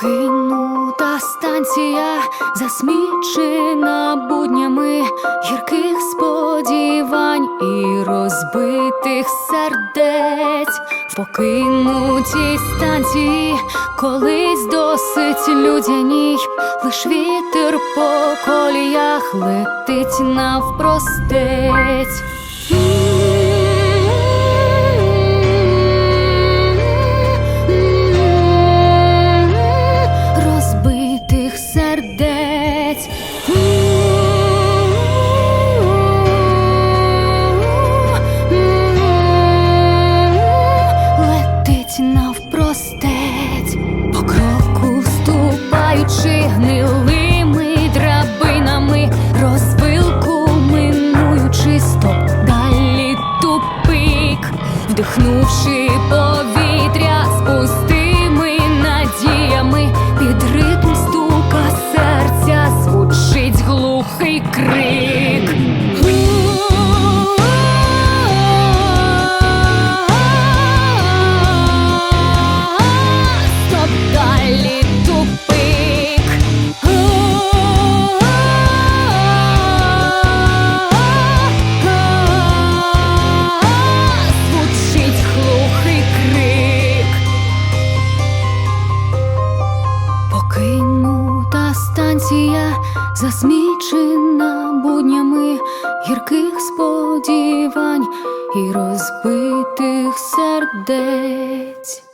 Покинута станція засмічена буднями гірких сподівань і розбитих сердець. В покинутій станції колись досить людяній, лиш вітер по коліях летить навпростець. Летить навпростець, по кроку вступаючи гнилими драбинами, розвилку минуючи стоп, тупик, вдихнувши повітря глухий крик. Стоп, тупик. Звучить глухий крик. Покинута станція засмічена буднями гірких сподівань і розбитих сердець.